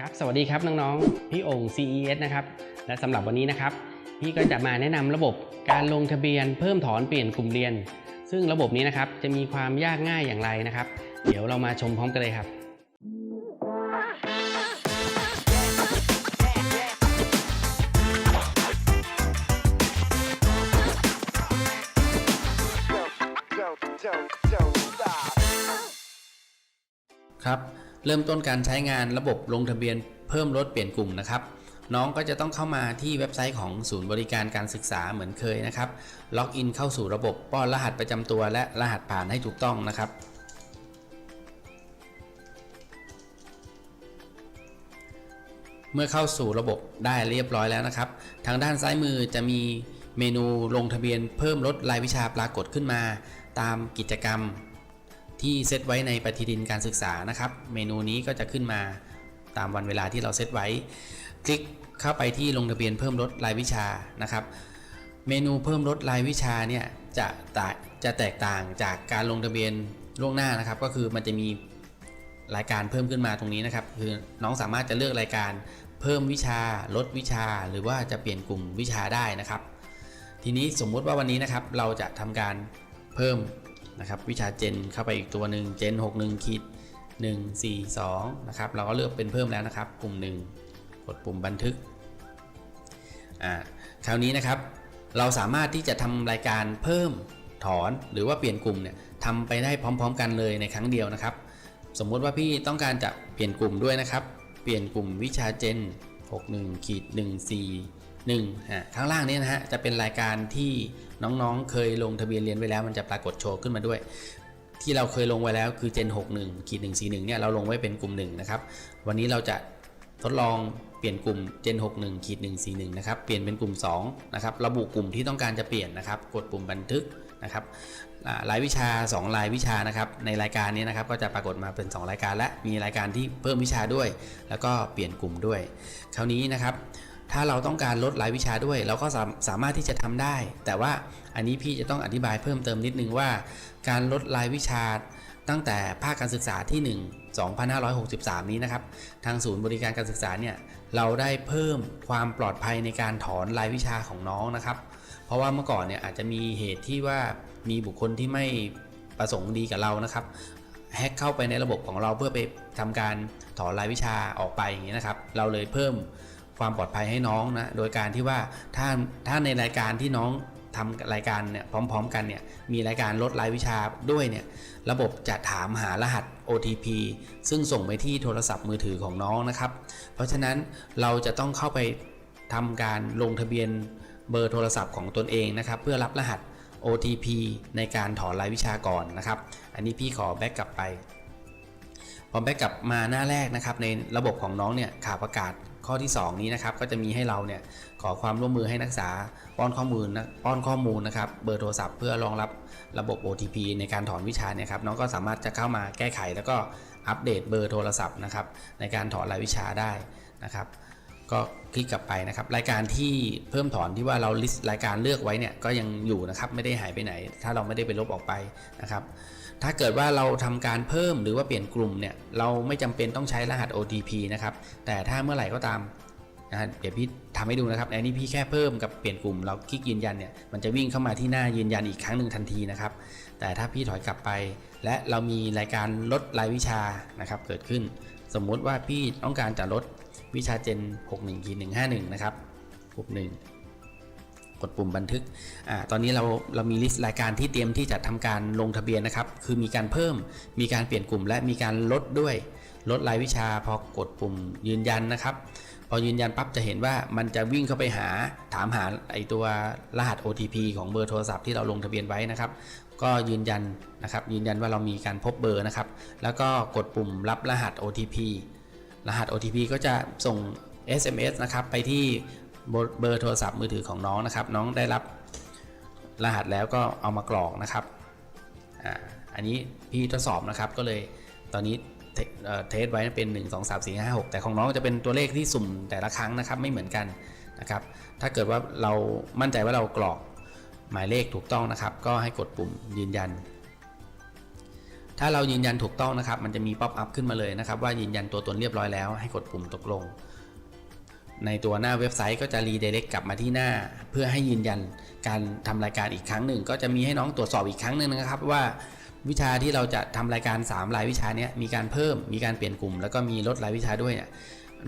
ครับสวัสดีครับน้องๆพี่องค์ CES นะครับและสำหรับวันนี้นะครับ พี่ก็จะมาแนะนำระบบการลงทะเบียนเพิ่มถอนเปลี่ยนกลุ่มเรียน ซึ่งระบบนี้นะครับจะมีความยากง่ายอย่างไรนะครับ เดี๋ยวเรามาชมพร้อมกันเลยครับครับ เริ่มต้นการใช้งานระบบลงทะเบียนเพิ่มลดเปลี่ยนกลุ่มนะครับน้องก็จะต้องเข้ามาที่เว็บไซต์ของศูนย์บริการการศึกษาเหมือนเคยนะครับ ล็อกอินเข้าสู่ระบบป้อนรหัสประจำตัวและรหัสผ่านให้ถูกต้องนะครับ เมื่อเข้าสู่ระบบได้เรียบร้อยแล้วนะครับ ทางด้านซ้ายมือจะมีเมนูลงทะเบียนเพิ่มลดรายวิชาปรากฏขึ้นมา ตามกิจกรรม ที่เซตไว้ในปฏิทินการศึกษานะครับ เมนูนี้ก็จะขึ้นมาตามวันเวลาที่เราเซตไว้ คลิกเข้าไปที่ลงทะเบียนเพิ่มลดรายวิชานะครับ เมนูเพิ่มลดรายวิชาเนี่ยจะแตกจะแตกต่างจากการลงทะเบียนล่วงหน้านะครับ ก็คือมันจะมีรายการเพิ่มขึ้นมาตรงนี้นะครับ คือน้องสามารถจะเลือกรายการเพิ่มวิชาลดวิชา หรือว่าจะเปลี่ยนกลุ่มวิชาได้นะครับ ทีนี้สมมุติว่าวันนี้นะครับ เราจะทำการเพิ่ม นะครับวิชาเจนเข้าไปอีกตัวหนึ่งเจน61ขีด1 4 2นะครับเราก็เลือกเป็นเพิ่มแล้วนะครับ กลุ่ม 1 กดปุ่มบันทึกอ่าคราวนี้นะครับ เราสามารถที่จะทำรายการเพิ่มถอนหรือว่าเปลี่ยนกลุ่มเนี่ยทำไปได้พร้อม ๆ กันเลยในครั้งเดียวนะครับ สมมุติว่าพี่ต้องการจะเปลี่ยนกลุ่มด้วยนะครับ เปลี่ยนกลุ่มวิชาเจน 61ขีด14 1ฮะข้างล่างนี้นะฮะจะเป็นรายการที่น้องๆ เคยลงทะเบียนเรียนไว้แล้ว มันจะปรากฏโชว์ขึ้นมาด้วย ที่เราเคยลงไว้แล้วคือ Gen 61ขีด141เนี่ยเราลงไว้เป็นกลุ่ม1นะครับวันนี้เราจะทดลองเปลี่ยนกลุ่ม Gen 61ขีด141นะครับเปลี่ยนเป็นกลุ่ม2นะครับระบุกลุ่มที่ต้องการจะเปลี่ยนนะครับ กดปุ่มบันทึกนะครับรายวิชา 2 รายวิชานะครับในรายการนี้นะครับก็จะปรากฏมาเป็น 2 รายการและมีรายการที่เพิ่มวิชาด้วย แล้วก็เปลี่ยนกลุ่มด้วย คราวนี้นะครับ ถ้าเราต้องการลดรายวิชาด้วย เราก็สาสามารถที่จะทำได้ แต่ว่าอันนี้พี่จะต้องอธิบายเพิ่มเติมนิดนึงว่า การลดรายวิชาตั้งแต่ภาคการศึกษาที่ 1 2563 นี้นะครับ ทางศูนย์บริการการศึกษาเนี่ยเราได้เพิ่มความปลอดภัยในการถอนรายวิชาของน้องนะครับ เพราะว่าเมื่อก่อนเนี่ยอาจจะมีเหตุที่ว่ามีบุคคลที่ไม่ประสงค์ดีกับเรานะครับแฮ็กเข้าไปในระบบของเราเพื่อไปทำการถอนรายวิชาออกไปอย่างนี้นะครับ เราเลยเพิ่ม ความปลอดภัยให้น้องนะโดยการที่ว่าถ้าถ้าในรายการที่น้องทำรายการเนี่ยพร้อม ๆ กันเนี่ยมีรายการลดรายวิชาด้วยเนี่ยระบบจะถามหารหัส OTP ซึ่งส่งไปที่โทรศัพท์มือถือของน้องนะครับ เพราะฉะนั้นเราจะต้องเข้าไปทำการลงทะเบียนเบอร์โทรศัพท์ของตนเองนะครับ เพื่อรับรหัส OTP ในการถอนรายวิชาก่อนนะครับ อันนี้พี่ขอแบ็กกลับไปพอแบ็กกลับมาหน้าแรกนะครับในระบบของน้องเนี่ยข่าวประกาศ ข้อที่ 2 นี้นะครับก็จะมีให้เราเนี่ยขอความร่วมมือให้นักศึกษาป้อนข้อมูลนะป้อนข้อมูลนะครับเบอร์โทรศัพท์เพื่อรองรับระบบ OTP ในการถอนวิชาเนี่ยครับน้องก็สามารถจะเข้ามาแก้ไข แล้วก็อัปเดตเบอร์โทรศัพท์นะครับในการถอนรายวิชาได้นะครับก็คลิกกลับไปนะครับ รายการที่เพิ่มถอนที่ว่าเราลิสต์รายการเลือกไว้เนี่ยก็ยังอยู่นะครับไม่ได้หายไปไหน ถ้าเราไม่ได้ไปลบออกไปนะครับ ถ้าเกิดว่าเราทำการเพิ่มหรือว่าเปลี่ยนกลุ่มเนี่ยเราไม่จำเป็นต้องใช้รหัส OTP นะครับแต่ถ้าเมื่อไหร่ก็ตามนะเดี๋ยวพี่ทำให้ดูนะครับอันนี้พี่แค่เพิ่มกับเปลี่ยนกลุ่มเราคลิกยืนยันเนี่ยมันจะวิ่งเข้ามาที่หน้ายืนยันอีกครั้งหนึ่งทันทีนะครับ แต่ถ้าพี่ถอยกลับไป และเรามีรายการลดรายวิชานะครับเกิดขึ้น สมมุติว่าพี่ต้องการจะลดวิชาเจน 61 1 5 1 นะครับปุ่มหนึ่ง กดปุ่มบันทึกอตอนนี้เราเรามีลิสต์รายการที่เตรียมที่จะทำการลงทะเบียนนะครับ คือมีการเพิ่ม มีการเปลี่ยนกลุ่ม และมีการลดด้วย ลดรายวิชาพอกดปุ่มยืนยันนะครับ พอยืนยันปั๊บจะเห็นว่ามันจะวิ่งเข้าไปหาถามหาไอตัวรหัส OTP ของเบอร์โทรศัพท์ที่เราลงทะเบียนไว้นะครับ ก็ยืนยันนะครับ ยืนยันว่าเรามีการพบเบอร์นะครับ แล้วก็กดปุ่มรับรหัส OTP รหัส OTP ก็จะส่ง SMS นะครับไปที่ เบอร์โทรศัพท์มือถือของน้องนะครับ น้องได้รับรหัสแล้วก็เอามากรอกนะครับอ่าอันนี้พี่ทดสอบนะครับ ก็เลยตอนนี้เทเอ่อเทสไว้เป็น 1 2 3 4 5 6 แต่ของน้องจะเป็นตัวเลขที่สุ่มแต่ละครั้งนะครับไม่เหมือนกันนะครับ ถ้าเกิดว่าเรามั่นใจว่าเรากรอกหมายเลขถูกต้องนะครับ ก็ให้กดปุ่มยืนยัน ถ้าเรายืนยันถูกต้องนะครับ มันจะมีป๊อปอัพขึ้นมาเลยนะครับ ว่ายืนยันตัวตนเรียบร้อยแล้วให้กดปุ่มตกลง ในตัวหน้าเว็บไซต์ก็จะรีเดเ c กกลับมาที่หน้า เพื่อให้ยืนยันการทำรายการอีกครั้งหนึ่ง ก็จะมีให้น้องตรวจสอบอีกครั้งหนึ่งนะครับว่าวิชาที่เราจะทำรายการ 3 รายวิชาเนี้ยมีการเพิ่มมีการเปลี่ยนกลุ่ม แล้วก็มีลดรายวิชาด้วยเนี่ย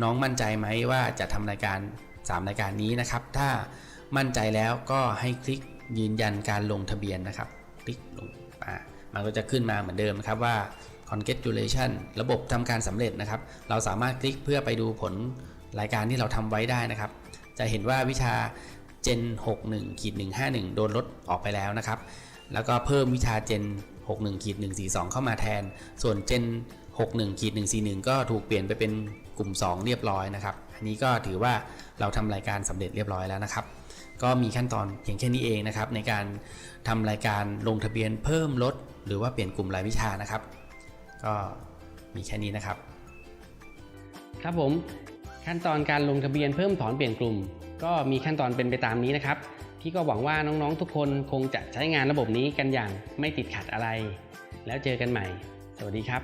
น้องมั่นใจไหมว่าจะทำรายการ 3 รายการนี้นะครับ ถ้ามั่นใจแล้วก็ให้คลิกยืนยันการลงทะเบียนนะครับ คลิกลงอ่ามันก็จะขึ้นมาเหมือนเดิมนะครับว่า congratulation ระบบทำการสำเร็จนะครับ เราสามารถคลิกเพื่อไปดูผล รายการที่เราทำไว้ได้นะครับ จะเห็นว่าวิชา Gen 61ขีด151 โดนลดออกไปแล้วนะครับ แล้วก็เพิ่มวิชา Gen 61ขีด142 เข้ามาแทน ส่วน Gen 61ขีด141 ก็ถูกเปลี่ยนไปเป็นกลุ่ม 2 เรียบร้อยนะครับ อันนี้ก็ถือว่าเราทำรายการสำเร็จเรียบร้อยแล้วนะครับ ก็มีขั้นตอนเพียงแค่นี้เองนะครับ ในการทำรายการลงทะเบียนเพิ่มลด หรือว่าเปลี่ยนกลุ่มรายวิชานะครับ ก็มีแค่นี้นะครับ ครับผม ขั้นตอนการลงทะเบียนเพิ่มถอนเปลี่ยนกลุ่ม ก็มีขั้นตอนเป็นไปตามนี้นะครับ พี่ก็หวังว่าน้องๆทุกคนคงจะใช้งานระบบนี้กันอย่างไม่ติดขัดอะไร แล้วเจอกันใหม่ สวัสดีครับ